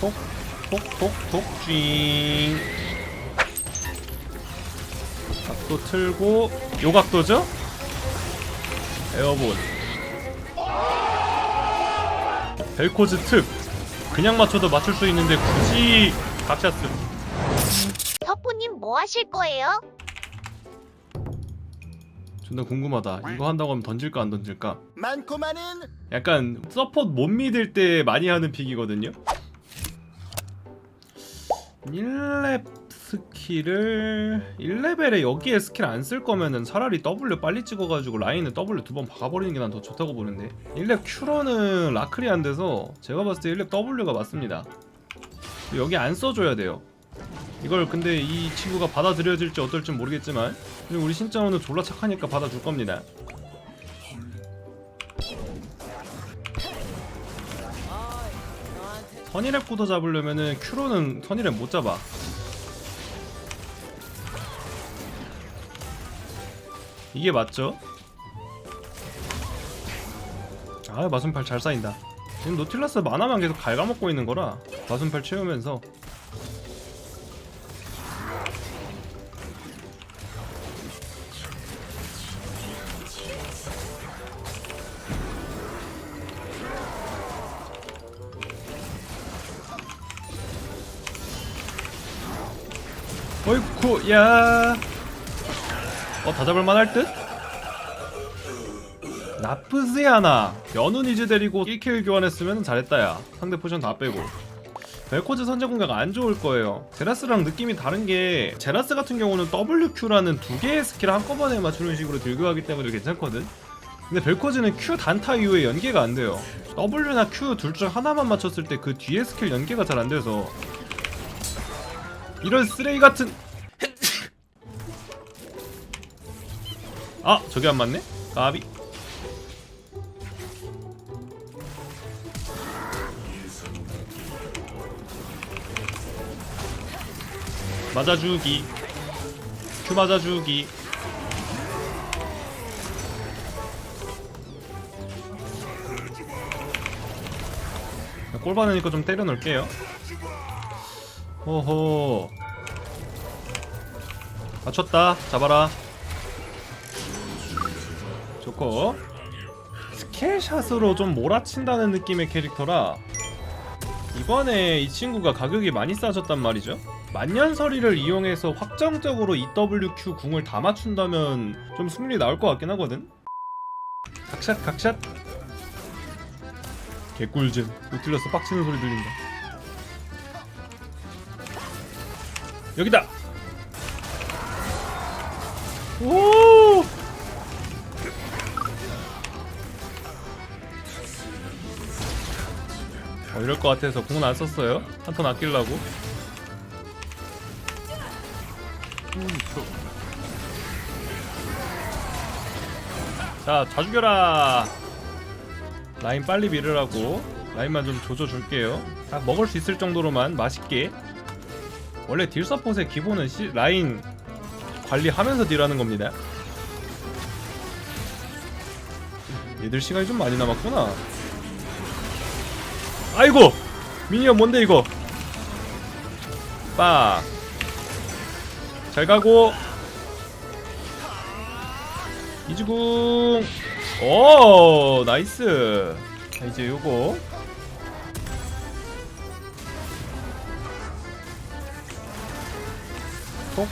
톡 톡 톡 톡 쥐 각도 틀고 요 각도죠? 에어본. 벨코즈 특. 그냥 맞춰도 맞출 수 있는데 굳이 각샷스 혁부님 뭐 하실 거예요? 존나 궁금하다. 이거 한다고 하면 던질까 안 던질까? 많고 많은 약간 서포트 못 믿을 때 많이 하는 픽이거든요 1렙 스킬을 1레벨에 여기에 스킬 안 쓸 거면은 차라리 W 빨리 찍어가지고 라인을 W 두 번 박아버리는 게 난 더 좋다고 보는데. 1렙 Q로는 라클이 안 돼서 제가 봤을 때 1렙 W가 맞습니다. 여기 안 써줘야 돼요. 이걸 근데 이 친구가 받아들여질지 어떨지 모르겠지만 우리 신짜오는 졸라 착하니까 받아줄 겁니다 선이랩부터 잡으려면은 큐로는 선이랩 못 잡아. 이게 맞죠? 아 마순팔 잘 쌓인다. 지금 노틸러스 만화만 계속 갉아먹고 있는 거라 마순팔 채우면서 야. 어 다 잡을만 할 듯? 나쁘지 않아. 연운 이즈 데리고 1킬 교환했으면 잘했다 야. 상대 포션 다 빼고. 벨코즈 선제 공격 안 좋을 거예요. 제라스랑 느낌이 다른 게 제라스 같은 경우는 WQ라는 두 개의 스킬 한꺼번에 맞추는 식으로 들고 하기 때문에 괜찮거든. 근데 벨코즈는 Q 단타 이후에 연계가 안 돼요. W나 Q 둘 중 하나만 맞췄을 때 그 뒤에 스킬 연계가 잘 안 돼서 이런 쓰레기 같은 아 저게 안 맞네? 까비. 맞아주기. 큐 맞아주기. 꼴 받으니까 좀 때려 넣을게요. 호호 맞췄다. 잡아라 좋고 스킬샷으로 좀 몰아친다는 느낌의 캐릭터라 이번에 이 친구가 가격이 많이 싸졌단 말이죠. 만년설이를 이용해서 확정적으로 EWQ 궁을 다 맞춘다면 좀 승률이 나올 것 같긴 하거든. 각샷 각샷. 개꿀잼. 노틸러스 빡치는 소리 들린다. 여기다! 오! 어, 이럴 것 같아서 공은 안 썼어요. 한 턴 아끼려고. 자, 자 죽여라. 라인 빨리 밀으라고. 라인만 좀 조져줄게요. 딱 먹을 수 있을 정도로만 맛있게. 원래 딜 서폿의 기본은 시, 라인 관리하면서 딜하는 겁니다. 얘들 시간이 좀 많이 남았구나. 아이고! 미니언 뭔데 이거? 빡. 잘 가고. 이주궁. 오, 나이스. 자, 이제 요거. 톡,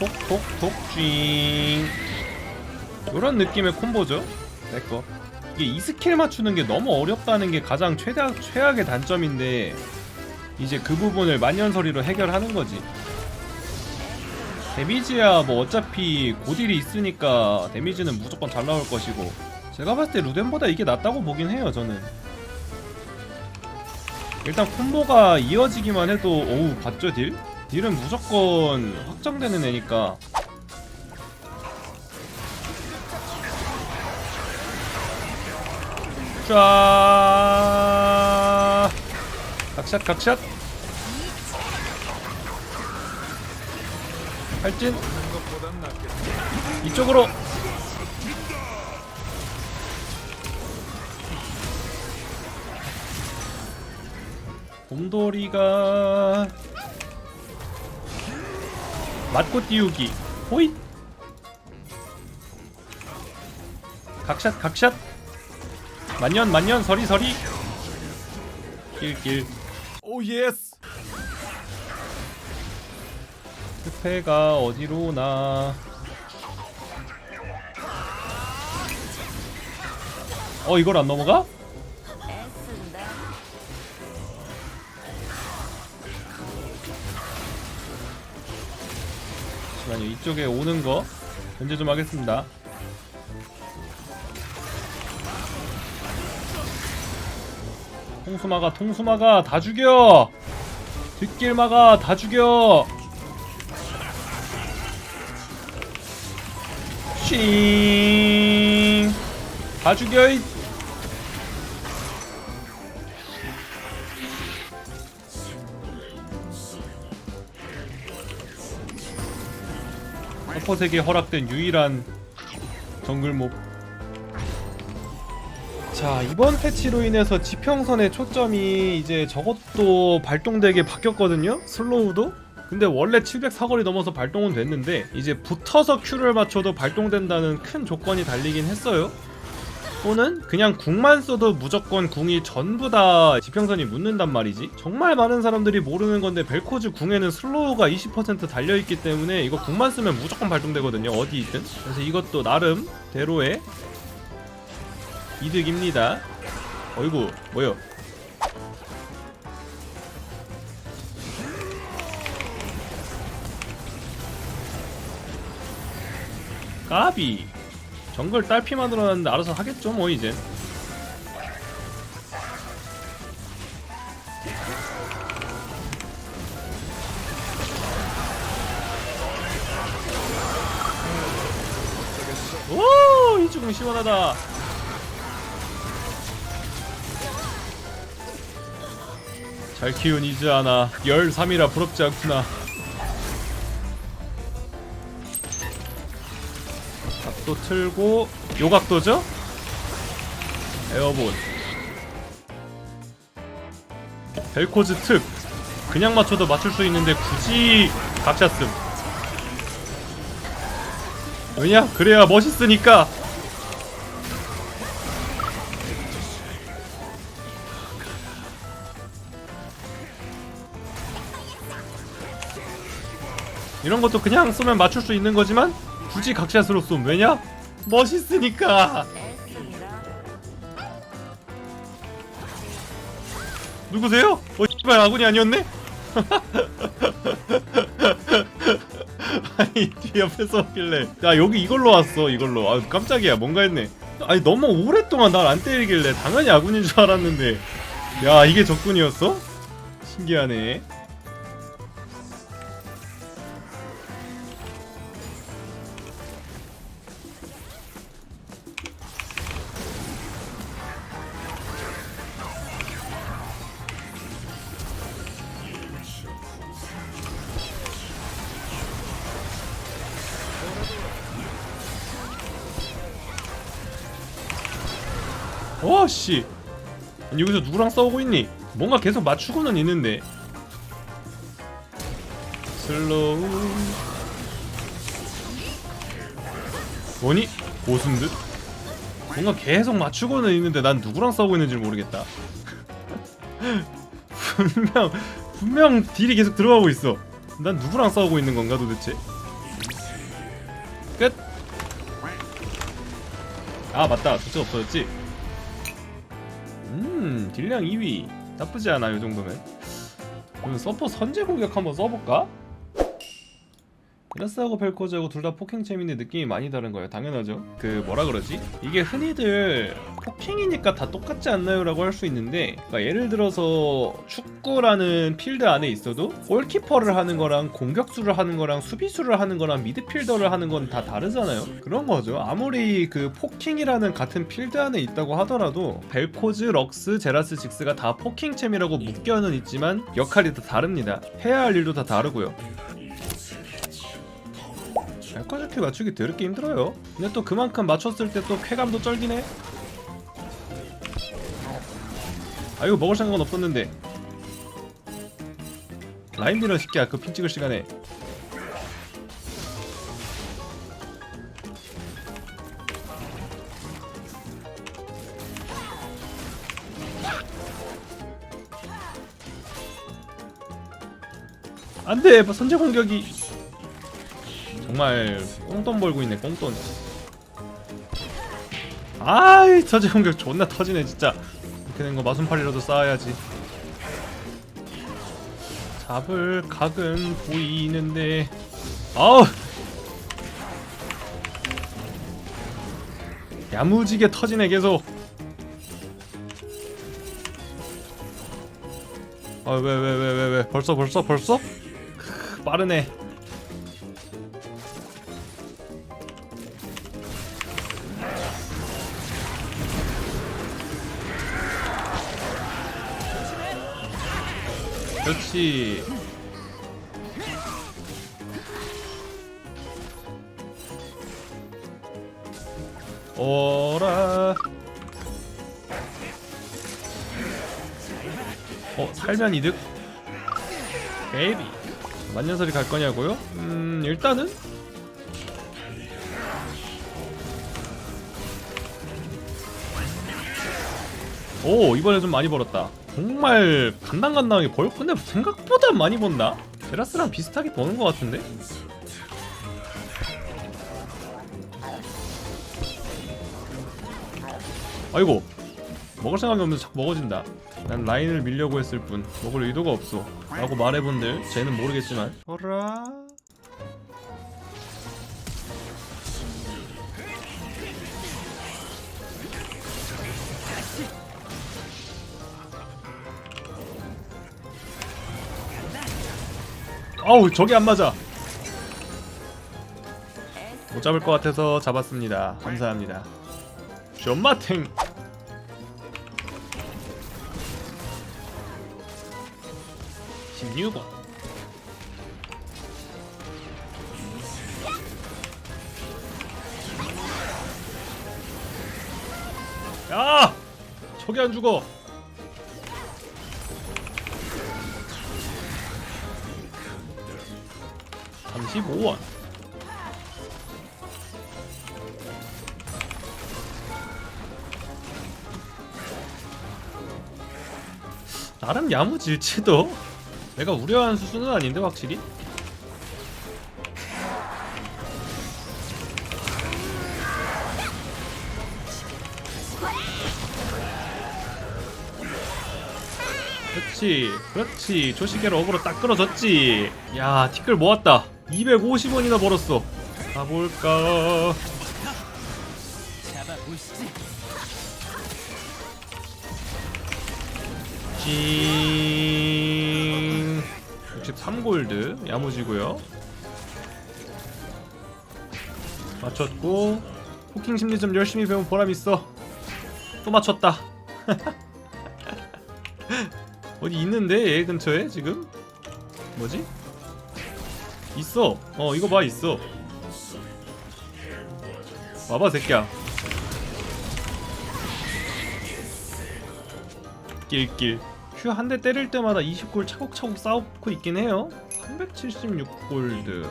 톡, 톡, 톡, 쥐. 요런 느낌의 콤보죠. 내꺼. 이게 이 스킬 맞추는 게 너무 어렵다는 게 가장 최대, 최악의 단점인데 이제 그 부분을 만년설이로 해결하는 거지. 데미지야 뭐 어차피 고딜이 있으니까 데미지는 무조건 잘 나올 것이고. 제가 봤을 때 루덴보다 이게 낫다고 보긴 해요 저는. 일단 콤보가 이어지기만 해도 오우 봤죠 딜? 딜은 무조건 확정되는 애니까 쫙 각샷 각샷. 발진. 이쪽으로. 곰돌이가 맞고 띄우기. 호잇. 각샷 각샷 만년 만년 서리 서리 길길 오 예스. 스페가 어디로 오나 어 이걸 안 넘어가? 잠시만요 이쪽에 오는 거 견제 좀 하겠습니다 통수마가 통수마가 다 죽여 뒷길 막아 다 죽여 싱. 다 죽여 이. 서퍼색에 허락된 유일한 정글몹 자 이번 패치로 인해서 지평선의 초점이 이제 저것도 발동되게 바뀌었거든요? 슬로우도? 근데 원래 700 사거리 넘어서 발동은 됐는데 이제 붙어서 Q를 맞춰도 발동된다는 큰 조건이 달리긴 했어요. 또는 그냥 궁만 써도 무조건 궁이 전부 다 지평선이 묻는단 말이지. 정말 많은 사람들이 모르는 건데 벨코즈 궁에는 슬로우가 20% 달려있기 때문에 이거 궁만 쓰면 무조건 발동되거든요. 어디 있든. 그래서 이것도 나름 대로의 이득입니다. 어이구 뭐요? 까비. 정글 딸피 만들어놨는데 알아서 하겠죠 뭐 이제. 오이 죽음 시원하다 잘 키운 이즈아나 13이라 부럽지 않구나. 각도 틀고 요 각도죠? 에어본. 벨코즈 특. 그냥 맞춰도 맞출 수 있는데 굳이 각샷 씀 왜냐? 그래야 멋있으니까 이런 것도 그냥 쏘면 맞출 수 있는 거지만 굳이 각샷으로 쏘면 왜냐? 멋있으니까 누구세요? 어 씨발 아군이 아니었네? 아니 뒤 옆에서 오길래 야 여기 이걸로 왔어 이걸로 아 깜짝이야 뭔가 했네 아니 너무 오랫동안 날 안 때리길래 당연히 아군인 줄 알았는데 야 이게 적군이었어? 신기하네 와씨 아니 여기서 누구랑 싸우고 있니? 뭔가 계속 맞추고는 있는데 슬로우 뭐니? 고순 듯? 뭔가 계속 맞추고는 있는데 난 누구랑 싸우고 있는지 모르겠다 분명 분명 딜이 계속 들어가고 있어 난 누구랑 싸우고 있는 건가 도대체 끝! 아 맞다 도체 없어졌지? 음 딜량 2위 나쁘지 않아 요 정도면 그럼 서포 선제 공격 한번 써볼까? 이라스하고 벨코즈하고 둘다 포킹챔인데 느낌이 많이 다른 거예요. 당연하죠. 그 뭐라 그러지? 이게 흔히들 포킹이니까 다 똑같지 않나요? 라고 할 수 있는데 그러니까 예를 들어서 축구라는 필드 안에 있어도 골키퍼를 하는 거랑 공격수를 하는 거랑 수비수를 하는 거랑 미드필더를 하는 건 다 다르잖아요. 그런 거죠. 아무리 그 포킹이라는 같은 필드 안에 있다고 하더라도 벨코즈, 럭스, 제라스, 직스가 다 포킹챔이라고 묶여는 있지만 역할이 다 다릅니다. 해야 할 일도 다 다르고요 발과적히 맞추기 더럽게 힘들어요. 근데 또 그만큼 맞췄을 때 또 쾌감도 쩔기네. 아 이거 먹을 생각은 없었는데. 라인 밀어 시키야 그핑 찍을 시간에. 안돼 뭐 선제 공격이 정말 꽁돈 벌고 있네 꽁돈. 아이 선제 공격 존나 터지네 진짜. 이렇게 된 거 마순팔이라도 쌓아야지. 잡을 각은 보이는데. 아우! 야무지게 터지네 계속. 아 왜 왜 왜 왜 왜? 벌써 벌써 벌써? 크, 빠르네 그렇지. 오라. 어 살면 이득? 베이비. 만년설이 갈 거냐고요? 음 일단은? 오 이번에 좀 많이 벌었다 정말 간당간당하게 벌 근데 생각보다 많이 번다? 제라스랑 비슷하게 버는 것 같은데? 아이고 먹을 생각이 없는데 자꾸 먹어진다. 난 라인을 밀려고 했을 뿐 먹을 의도가 없어. 라고 말해본들 쟤는 모르겠지만. 어라 아우 저게 안 맞아. 못 잡을 것 같아서 잡았습니다. 감사합니다. 존마탱. 십육원 야! 저게 안 죽어 삼십오 원. 나름 야무질지도? 내가 우려한 수준은 아닌데 확실히? 그렇지 그렇지. 조시계로 어그로 딱 끌어졌지. 야 티끌 모았다 250원이나 벌었어. 가볼까? 징. 63골드. 야무지고요. 맞췄고 포킹 심리점 열심히 배운 보람 있어. 또 맞췄다. 어디 있는데 얘 근처에 지금? 뭐지 있어. 어 이거 봐 있어. 와봐 새끼야. 길길 큐 한 대 때릴 때마다 20골 차곡차곡 쌓고 있긴 해요. 376골드.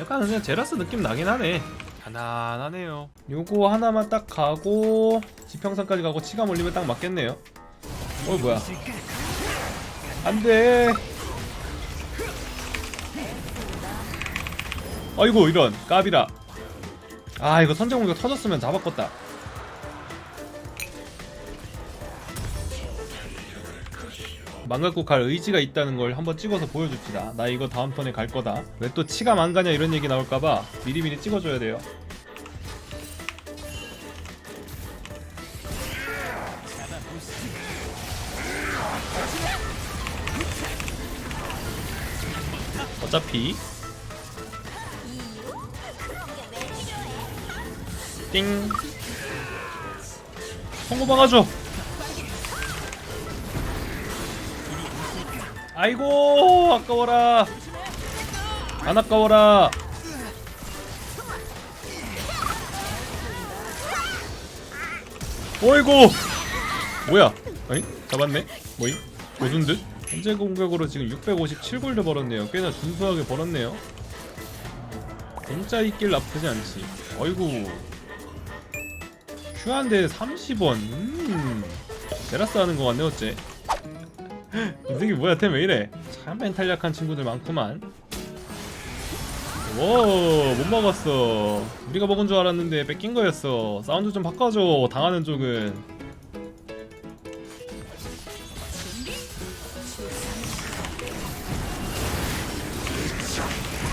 약간 그냥 제라스 느낌 나긴 하네. 가난하네요. 요거 하나만 딱 가고 지평선까지 가고 치감 올리면 딱 맞겠네요. 어 뭐야? 안돼 아이고 이런. 까비라 아 이거 선제공격 터졌으면 잡았겠다. 망갖고 갈 의지가 있다는 걸 한번 찍어서 보여줍시다. 나 이거 다음 턴에 갈 거다. 왜 또 치감 안 가냐 이런 얘기 나올까봐 미리미리 찍어줘야 돼요. 어차피 띵. 성고 막아줘. 아이고 아까워라. 안 아까워라. 어이구. 뭐야? 아니 잡았네? 뭐임 조준 듯? 현재 공격으로 지금 657골드 벌었네요. 꽤나 준수하게 벌었네요. 진짜 있길 나쁘지 않지. 어이구 큐한대 30원. 음 제라스 하는 거 같네 어째? 이 새끼 뭐야 템 왜 이래? 참 멘탈 약한 친구들 많구만. 와못 먹었어. 우리가 먹은 줄 알았는데 뺏긴 거였어. 사운드 좀 바꿔줘 당하는 쪽은.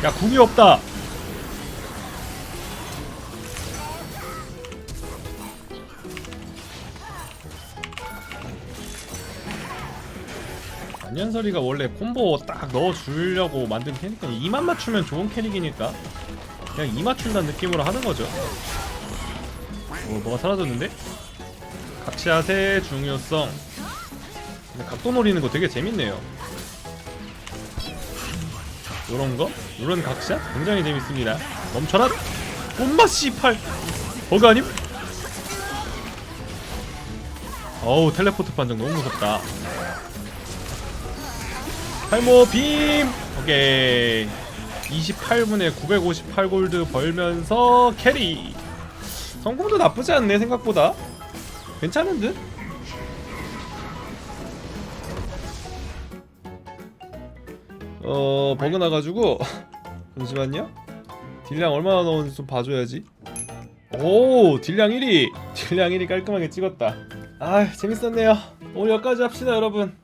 야 궁이 없다 안연설이가 원래 콤보 딱 넣어주려고 만든 캐릭터 이만 맞추면 좋은 캐릭이니까 그냥 이 맞춘다는 느낌으로 하는 거죠 뭐, 뭐가 사라졌는데? 각시아의 중요성 각도 노리는 거 되게 재밌네요 요런 거? 요런 각샷? 굉장히 재밌습니다 멈춰라! 엄마 씨팔 버그 아님? 어우 텔레포트 판정 너무 무섭다 탈모 빔! 오케이. 28분에 958골드 벌면서 캐리. 성공도 나쁘지 않네 생각보다. 괜찮은 듯? 어 버그 나가지고 잠시만요. 딜량 얼마나 넣었는지 좀 봐줘야지. 오 딜량 1위. 딜량 1위 깔끔하게 찍었다. 아 재밌었네요. 오늘 여기까지 합시다 여러분